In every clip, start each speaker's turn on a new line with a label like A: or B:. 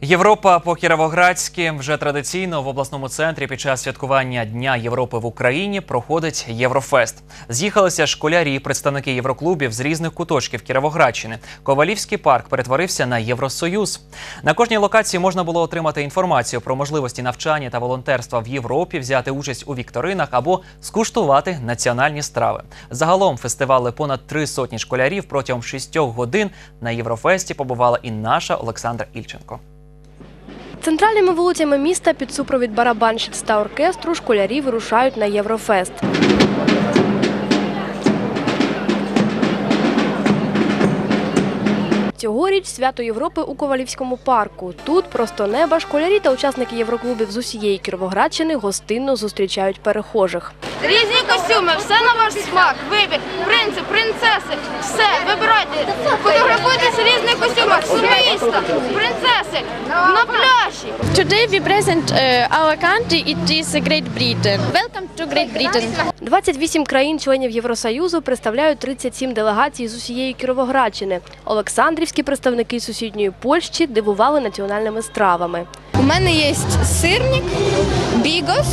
A: Європа по Кіровоградськи вже традиційно в обласному центрі під час святкування Дня Європи в Україні проходить Єврофест. З'їхалися школярі, представники євроклубів з різних куточків Кіровоградщини. Ковалівський парк перетворився на Євросоюз. На кожній локації можна було отримати інформацію про можливості навчання та волонтерства в Європі, взяти участь у вікторинах або скуштувати національні страви. Загалом фестивали понад три сотні школярів протягом шістьох годин. На Єврофесті побувала і наша Олександра Ільченко.
B: Центральними вулицями міста під супровід барабанщиць та оркестру школярі вирушають на Єврофест. Цьогоріч свято Європи у Ковалівському парку. Тут просто неба школярі та учасники Євроклубів з усієї Кіровоградщини гостинно зустрічають перехожих.
C: Різні костюми, все на ваш смак, вибір, принцип, принцеси, все, вибирайте. Фотографуйтесь в різних костюмах, з принцеси.
D: Today we present uh, our country. It is Great Britain. Welcome to Great Britain.
B: 28 країн-членів Євросоюзу представляють 37 делегацій з усієї Кіровоградщини. Олександрівські представники сусідньої Польщі дивували національними стравами.
E: У мене є сирник, бігос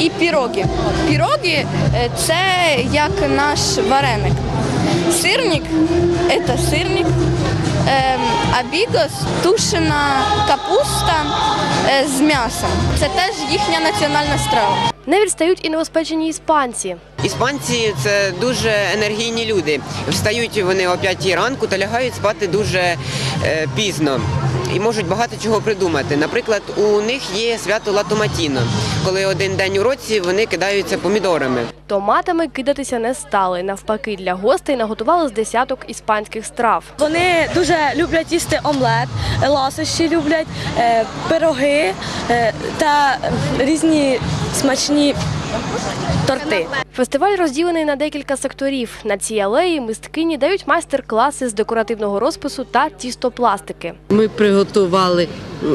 E: і піроги. Піроги е, це як наш вареник. Сирник це сирник, ем, а тушена капуста е, з м'ясом. Це теж їхня національна страва.
B: Не відстають і новоспечені іспанці.
F: Іспанці це дуже енергійні люди. Встають вони о 5 ранку та лягають спати дуже е, пізно. І можуть багато чого придумати. Наприклад, у них є свято Латоматіно, коли один день у році вони кидаються помідорами.
B: Томатами кидатися не стали. Навпаки, для гостей наготували з десяток іспанських страв.
G: Вони дуже люблять їсти омлет, ласощі люблять, е, пироги е, та різні смачні торти.
B: Фестиваль розділений на декілька секторів. На цій алеї мисткині дають майстер-класи з декоративного розпису та тістопластики.
H: Ми приготували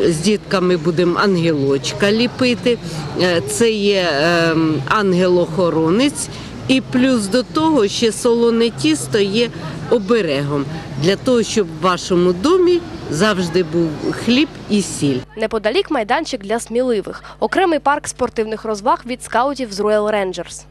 H: з дітками будемо ангелочка ліпити. Е, Це є ем, ангел-охоронець. І плюс до того ще солоне тісто є оберегом для того, щоб в вашому домі завжди був хліб і сіль.
B: Неподалік майданчик для сміливих. Окремий парк спортивних розваг від скаутів з Royal Rangers.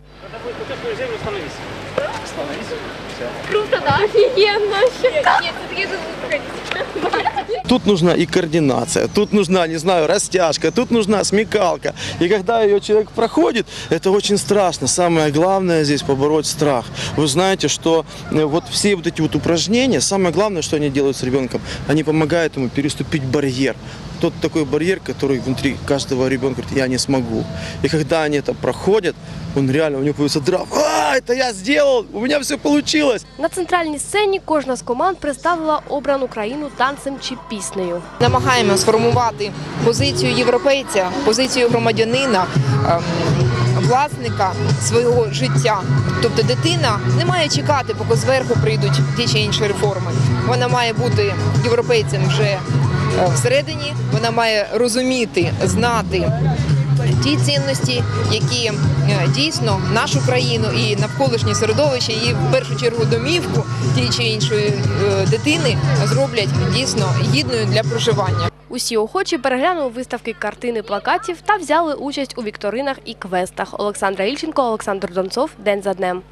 I: Тут нужна и координация, тут нужна, не знаю, растяжка, тут нужна смекалка. И когда ее человек проходит, это очень страшно. Самое главное здесь побороть страх. Вы знаете, что э, вот все вот эти вот упражнения, самое главное, что они делают с ребенком, они помогают ему переступить барьер. Тот такой барьер, который внутри каждого ребенка говорит, я не смогу. И когда они это проходят, он реально, у него появится драйв. Это я сделал, у меня все получилось.
B: На центральній сцені кожна з команд представила обрану країну танцем чи піснею.
J: намагаємо сформувати позицію європейця, позицію громадянина, ем, власника свого життя. Тобто дитина не має чекати, поки зверху прийдуть ті чи інші реформи. Вона має бути європейцем вже е, всередині, вона має розуміти, знати. Ті цінності, які е, дійсно нашу країну і навколишнє середовище, і в першу чергу домівку тієї чи іншої е, дитини зроблять дійсно гідною для проживання.
B: Усі охочі переглянули виставки картини плакатів та взяли участь у вікторинах і квестах. Олександра Ільченко, Олександр Донцов. День за днем.